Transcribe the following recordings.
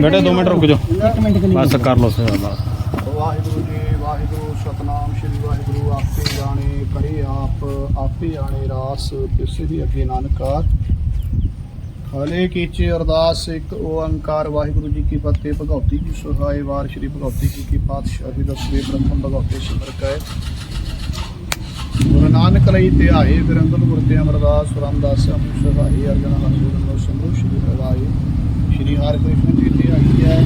ਬੇਟੇ 2 ਮਿੰਟ ਰੁਕ ਜਾਓ। ਬਸ ਕਰ ਲਓ ਸੇਵਾ ਵਾਹਿਗੁਰੂ ਜੀ ਵਾਹਿਗੁਰੂ ਸਤਨਾਮ ਸ਼੍ਰੀ ਵਾਹਿਗੁਰੂ। ਆਪੇ ਜਾਣੇ ਕਰੇ ਆਪ ਆਪੇ ਜਾਣੇ ਰਾਸ। ਕਿਸੇ ਦੀ ਅੱਗੇ ਨਾਨਕਾਰ ਹਲੇ ਕੀਚੇ ਅਰਦਾਸ ਇੱਕ ਓੰਕਾਰ ਵਾਹਿਗੁਰੂ ਜੀ ਕੀ ਫਤਿਹ। ਭਗਉਤੀ ਜੀ ਸਹਾਇ ਵਾਰ। ਸ਼੍ਰੀ ਭਗਉਤੀ ਜੀ ਕੀ ਪਾਤਸ਼ਾਹੀ ਦਸਵੇਂ ਪ੍ਰਥਮ ਭਗਉਤੇ ਸਿਮਰ ਕੈ ਨਾਨਕ ਲਈ ਧਿਆਏ ਬਿਰੰਗਲ ਗੁਰ ਤੇ ਅਮਰਦਾਸ, ਰਾਮਦਾਸ ਅਮਿਤ ਸਹਾਈ, ਅਰਜਨ ਹਰਿ ਗੁਰੂ ਸੰਗੋ ਸ਼੍ਰੀ ਰਾਏ ਸ਼੍ਰੀ ਹਰਿ ਕ੍ਰਿਸ਼ਨ ਜੀ ਧਿਆਈ ਹੈ।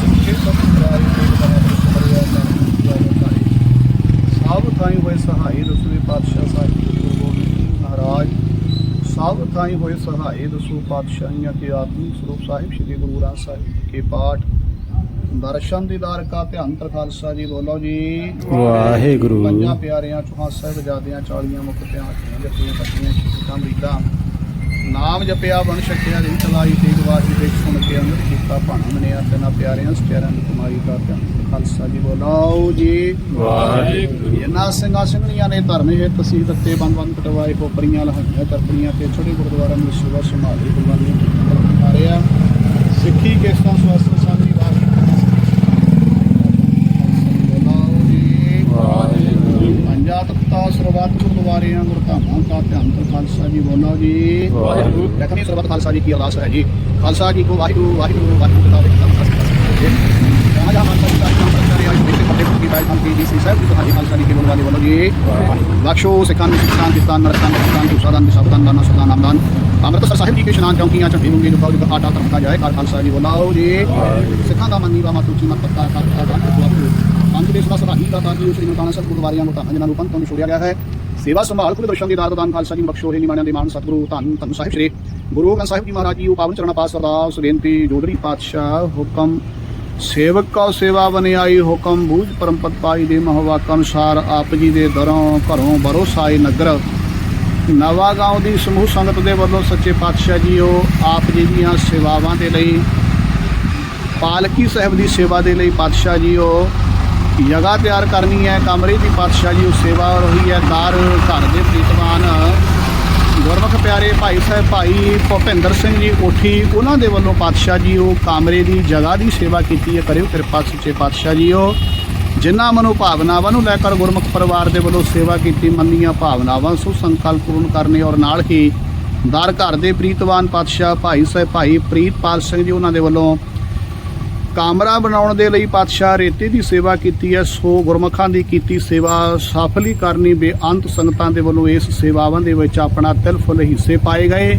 ਸੱਚੇ ਸਤਿਕਾਰੀ ਤੇ ਬਣਾ ਸਭ ਥਾਈ ਹੋਏ ਸਹਾਈ ਦਸਵੇਂ ਪਾਤਸ਼ਾਹ ਸਾਹਿਬ ਗੁਰੂ ਗੋਬਿੰਦ ਸਿੰਘ ਮਹਾਰਾਜ, ਸਭ ਥਾਈ ਹੋਏ ਸਹਾਈ ਦਸੂ ਪਾਤਸ਼ਾਹੀਆਂ ਕੇ ਆਤਮਿਕ ਸਰੂਪ ਸਾਹਿਬ, ਸ੍ਰੀ ਗੁਰੂ ਗ੍ਰੰਥ ਸਾਹਿਬ ਜੀ ਕੇ ਪਾਠ। ਦਰਸ਼ਨ ਦੀਦਾਰ ਕਾ ਧਿਆਨ ਤਰ ਖਾਲਸਾ ਜੀ ਬੋਲੋ ਜੀ। ਵਾਹਿਗੁਰੂ। ਪੰਜਾਂ ਪਿਆਰਿਆਂ ਚੌਹਾਂ ਸਾਹਿਬਜ਼ਾਦਿਆਂ ਚਾਲੀਆਂ ਮੁਖ ਪਿਆਰ ਜਪੀਆਂ ਪੱਤੀਆਂ ਸ਼ੀਸ਼ਾਂ ਮਰੀਦਾਂ ਨਾਮ ਜਪਿਆ ਬਣ ਛਕਿਆ ਦੀ ਤਲਾਈ ਤੇਗ ਵਾਜੀ ਦੇਖ ਸੁਣ ਕੇ ਅੰਮ੍ਰਿਤ ਕੀਤਾ ਭਾਣਾ ਮਨਿਆ ਤੇਨਾ ਪਿਆਰਿਆਂ ਸਤਿਆਰਿਆਂ ਦੀ ਕਮਾਈ ਦਾ ਧਿਆਨ ਖਾਲਸਾ ਜੀ ਬੋਲਾਓ ਜੀ। ਵਾਹਿਗੁਰੂ। ਇਹਨਾਂ ਸਿੰਘਾਂ ਸਿੰਘਣੀਆਂ ਨੇ ਧਰਮ ਹੈ ਤਸੀਹ ਦਿੱਤੇ ਬੰਦ ਬੰਦ ਕਟਵਾਏ ਕੋਪਰੀਆਂ ਲਹਾਈਆਂ ਤਰਪਣੀਆਂ ਤੇ ਛੋਟੇ ਗੁਰਦੁਆਰਾ ਨੂੰ ਸੇਵਾ ਸੰਭਾਲੀ ਕੁਰਬਾਨੀਆਂ ਆ ਰਿਹਾ ਸਿੱਖੀ ਕੇਸਾਂ ਸਵਾਸਨ ਸਾਡੀ ਵਾਹਿਗੁਰੂ ਬੋਲਾਓ ਜੀ ਤਖਤਾਂ ਸਰਬੱਤ ਗੁਰਦੁਆਰਿਆਂ ਗੁਰਧਾਮਾਂ ਦਾ ਧਿਆਨ ਕਰ ਖਾਲਸਾ ਜੀ ਬੋਲੋ ਜੀ। ਵਾਹਿਗੁਰੂ। ਲਖਮੀ ਸਰਬੱਤ ਖਾਲਸਾ ਜੀ ਕੀ ਅਰਦਾਸ ਹੈ ਜੀ। ਖਾਲਸਾ ਜੀ ਕੋ ਵਾਹਿਗੁਰੂ ਵਾਹਿਗੁਰੂ ਵਾਹਿਗੁਰੂ ਦਾ ਜਹਾਂ ਜਹਾਂ ਮਾਨਸਾ ਜੀ ਦਾ ਨਾਮ ਪ੍ਰਚਾਰੇ ਆਇ ਬੇਟੇ ਪੱਤੇ ਕੀ ਬਾਈ ਸੰਤੀ ਜੀ ਸਾਹਿਬ ਜੀ ਤੁਹਾਡੀ ਖਾਲਸਾ ਜੀ ਕੇ ਬੋਲੋ ਵਾਲੇ ਬੋਲੋ ਜੀ। ਬਖਸ਼ੋ ਸਿੱਖਾਂ ਨੂੰ ਸਿੱਖਾਂ ਦਿੱਤਾਨ ਨਰਕਾਂ ਦਿੱਤਾਨ ਦੁਸਾਦਾਨ ਦਿਸਾਦਾਨ ਦਾਨਾ ਸਦਾ ਨਾਮਦਾਨ। ਅੰਮ੍ਰਿਤਸਰ ਸਾਹਿਬ ਜੀ ਕੇ ਇਸ਼ਨਾਨ ਚੌਂਕੀਆਂ ਝੰਡੇ ਮੁੰਗੇ ਨੂੰ ਪਾਉ ਆਟਾ ਤਰਕਾ ਜਾਏ ਖਾਲਸਾ ਜੀ ਬੋਲਾਓ ਜੀ। ਸਿੱਖਾਂ ਦਾ ਮੰਨੀ ਵਾ ਮਾਤੂ ਚੀਮਤ ਪੱਤਾ ਕਰਤਾ ਦਾ ਪੰਜ ਦੇਸ਼ ਦਾ ਸਭਾਈ ਦਾ ਤਾਂ ਜੀ ਸ੍ਰੀ ਨਨਕਾਣਾ ਸਾਹਿਬ ਗੁਰਦੁਆਰਿਆਂ ਨੂੰ ਧੰਨ ਜਿਨ੍ਹਾਂ ਨੂੰ ਪੰਥ ਛੋੜਿਆ ਗਿਆ ਹੈ। ਸੇਵਾ ਸੰਭਾਲ ਕੁਲ ਦਰਸ਼ਨ ਦੀ ਦਾਤ ਦਾਨ ਖਾਲਸਾ ਜੀ ਬਖਸ਼ੋ ਹੈ ਨਿਮਾਣਿਆਂ ਦੇ ਮਾਨ ਸਤਿਗੁਰੂ, ਧੰਨ ਧੰਨ ਸਾਹਿਬ ਸ੍ਰੀ ਗੁਰੂ ਗ੍ਰੰਥ ਸਾਹਿਬ ਜੀ ਮਹਾਰਾਜ ਜੀ, ਉਹ ਪਾਵਨ ਚਰਣਾ ਪਾਸ ਅਰਦਾਸ ਬੇਨਤੀ ਜੋਦੜੀ ਪਾਤਸ਼ਾਹ ਹੁਕਮ, ਸੇਵਕ ਕਾ ਸੇਵਾ ਬਨਿਆਈ ਹੁਕਮ, ਬੂਝ ਪਰਮਪਤ ਪਾਈ ਦੇ ਮਹਵਾਕ ਅਨੁਸਾਰ ਆਪ ਜੀ ਦੇ ਦਰੋਂ ਘਰੋਂ ਬਰੋਸਾਏ ਨਗਰ। ਨਵਾਂ ਗਾਉਂ ਦੀ ਸਮੂਹ ਸੰਗਤ ਦੇ ਵੱਲੋਂ ਸੱਚੇ ਪਾਤਸ਼ਾਹ ਜੀ, ਉਹ ਆਪ ਜੀ ਦੀਆਂ ਸੇਵਾਵਾਂ ਦੇ ਲਈ, ਪਾਲਕੀ ਸਾਹਿਬ ਦੀ ਸੇਵਾ ਦੇ ਲਈ ਪਾਤਸ਼ਾਹ ਜੀ, ਉਹ ਜਗ੍ਹਾ ਤਿਆਰ ਕਰਨੀ ਹੈ। ਕਮਰੇ ਦੀ ਪਾਤਸ਼ਾਹ ਜੀ, ਉਹ ਸੇਵਾ ਰਹੀ ਹੈ। ਕਾਰ ਘਰ ਦੇ ਪ੍ਰੀਤਮਾਨ ਗੁਰਮੁਖ ਪਿਆਰੇ ਭਾਈ ਸਾਹਿਬ, ਭਾਈ ਭੁਪਿੰਦਰ ਸਿੰਘ ਜੀ ਕੋਠੀ, ਉਹਨਾਂ ਦੇ ਵੱਲੋਂ ਪਾਤਸ਼ਾਹ ਜੀ, ਉਹ ਕਾਮਰੇ ਦੀ ਜਗ੍ਹਾ ਦੀ ਸੇਵਾ ਕੀਤੀ ਹੈ। ਕਰਿਓ ਕਿਰਪਾ ਸੱਚੇ ਪਾਤਸ਼ਾਹ ਜੀ ਉਹ ਜਿਨ੍ਹਾਂ ਮਨੋ ਭਾਵਨਾਵਾਂ ਨੂੰ ਲੈ ਕੇ ਗੁਰਮੁਖ ਪਰਿਵਾਰ ਦੇ ਵੱਲੋਂ ਸੇਵਾ ਕੀਤੀ, ਮੰਨੀਆਂ ਭਾਵਨਾਵਾਂ ਸੋ ਸੰਕਲਪ ਪੂਰਨ ਕਰਨੇ ਔਰ ਨਾਲ ਹੀ ਦਰ ਘਰ ਦੇ ਪ੍ਰੀਤਵਾਨ ਪਾਤਸ਼ਾਹ, ਭਾਈ ਸਾਹਿਬ, ਭਾਈ ਪ੍ਰੀਤਪਾਲ ਸਿੰਘ ਜੀ, ਉਹਨਾਂ ਦੇ ਵੱਲੋਂ ਕਾਮਰਾ ਬਣਾਉਣ ਦੇ ਲਈ ਪਾਤਸ਼ਾਹ ਰੇਤੇ ਦੀ ਸੇਵਾ ਕੀਤੀ ਹੈ, ਸੋ ਗੁਰਮਖਾਂ ਦੀ ਕੀਤੀ ਸੇਵਾ ਸਫਲੀ ਕਰਨੀ ਬੇਅੰਤ ਸੰਗਤਾਂ ਦੇ ਵੱਲੋਂ ਇਸ ਸੇਵਾਵਾਂ ਦੇ ਵਿੱਚ ਆਪਣਾ ਤਿਲ ਫੁੱਲ ਹਿੱਸੇ ਪਾਏ ਗਏ।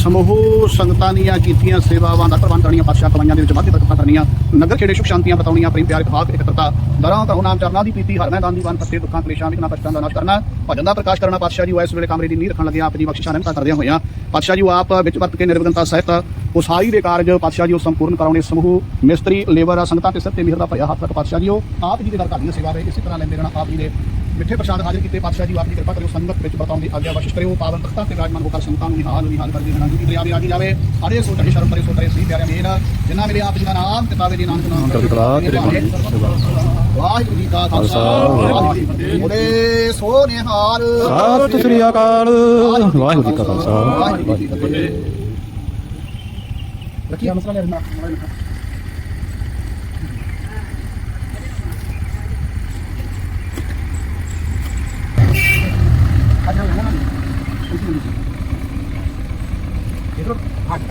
ਸਮੂਹ ਸੰਗਤਾਂ ਦੀਆਂ ਕੀਤੀਆਂ ਸੇਵਾਵਾਂ ਦਾ ਪ੍ਰਬੰਧ ਕਰਨੀਆਂ ਪਾਤਸ਼ਾਹ ਕਮਾਈਆਂ ਦੇ ਵਿੱਚ ਵਾਧੇ ਬਰਕਤਾਂ ਕਰਨੀਆਂ ਨਗਰ ਖੇੜੇ ਸੁਖ ਸ਼ਾਂਤੀਆਂ ਬਤਾਉਣੀਆਂ, ਪ੍ਰੇਮ ਪਿਆਰ ਇਤਫਾਕ ਇਕੱਤਰਤਾ ਦਰਾਂ ਕਰੋ ਨਾਮ ਚਰਨਾਂ ਦੀ ਪ੍ਰੀਤੀ ਹਰਨਾ ਦਾਨ ਦੀ ਵਨ ਪੱਤੇ ਦੁੱਖਾਂ, ਕਲੇਸ਼ਾਂ ਵਿਘਨਾਂ ਕਸ਼ਟਾਂ ਦਾ ਨਾਸ਼ ਕਰਨਾ। ਭਜਨ ਦਾ ਪ੍ਰਕਾਸ਼ ਕਰਨਾ ਪਾਤਸ਼ਾਹ ਜੀ, ਉਹ ਇਸ ਵੇਲੇ ਕਮਰੇ ਦੀ ਨੀਂਹ ਰੱਖਣ ਲੱਗੇ ਆਪਣੀ ਦੀ ਬਖਸ਼ਿਸ਼ਾਂ ਰਹਿਮਤਾਂ ਕਰਦਿਆਂ ਹੋਇਆਂ। ਪਾਤਸ਼ਾਹ ਜੀ ਆਪ ਵਿੱਚ ਵਰਤ ਕੇ ਨਿਰਵਿਘਨਤਾ ਸਹਿਤ ਉਸਾਰੀ ਦੇ ਕਾਰਜ ਪਾਤਸ਼ਾਹ ਜੀ, ਉਹ ਸੰਪੂਰਨ ਕਰਾਉਣੇ ਸਮੂਹ, ਮਿਸਤਰੀ, ਲੇਬਰ, ਸੰਗਤਾਂ ਤੇ ਸਿਰ ਤੇ ਮਿਹਰ ਦਾ ਭਇਆ ਹੱਥ ਰੱਖ ਪਾਤਸ਼ਾਹ ਜੀ, ਉਹ ਆਪ ਜੀ ਦੇ ਦਰ ਘਰ ਦੀਆਂ ਸੇਵਾ ਵੇ ਇਸੇ ਤਰ੍ਹਾਂ ਲੈਂਦੇ ਰਹਿਣਾ, ਆਪ ਜੀ ਦੇ ਮਿੱਠੇ ਪ੍ਰਸ਼ਾਦ ਹਾਜ਼ਰ ਕੀਤੇ ਪਾਤਸ਼ਾਹ ਜੀ ਆਪ ਦੀ ਕਿਰਪਾ ਕਰਿਓ ਸੰਗਤ ਵਿੱਚ ਵਰਤਾਉਣ ਦੀ ਆਗਿਆ ਬਖਸ਼ਿਸ਼ ਕਰਿਓ ਪਾਵਨ ਤਖਤਾਂ ਤੇ ਵਿਰਾਜਮਾਨ ਹੋ ਕਰ ਸੰਗਤਾਂ ਨੂੰ ਨਿਹਾਲ ਨਿਹਾਲ ਕਰਦੇ ਰਹਿਣਾ ਜੀ ਦਰਿਆ ਵੀ ਆਗੀ ਜਾਵੇ ਅਰੇ ਸੋ ਤਹੇ ਸ਼ਰਮ ਕਰੇ ਸੋ ਕਰੇ ਸ੍ਰੀ ਪਿਆਰੇ ਮੇਰ ਜਿਨ੍ਹਾਂ ਮੇਰੇ ਆਪ ਜੀ ਦਾ ਨਾਮ ਕਿਤਾਬੇ ਦੀ ਨਾਮ ਨਾਮ ਚੜ੍ਹਦੀ ਕਲਾ, ਤੇਰੇ ਵਾਹਿਗੁਰੂ ਜੀ ਕਾ ਖਾਲਸਾ ਵਾਹਿਗੁਰੂ ਜੀ ਕੀ ਫਤਿਹ ਬੋਲੇ ਸੋ ਨਿਹਾਲ ਸਤਿ ਸ੍ਰੀ ਅਕਾਲ ਵਾਹਿਗੁਰੂ ਜੀ ਕਾ ਖਾਲਸਾ ਵਾਹਿਗੁਰੂ ਜੀ ਕੀ ਫਤਿਹ ਰੱਖਿਆ ਮਸਲਾ ਲੈ ਰਣਾ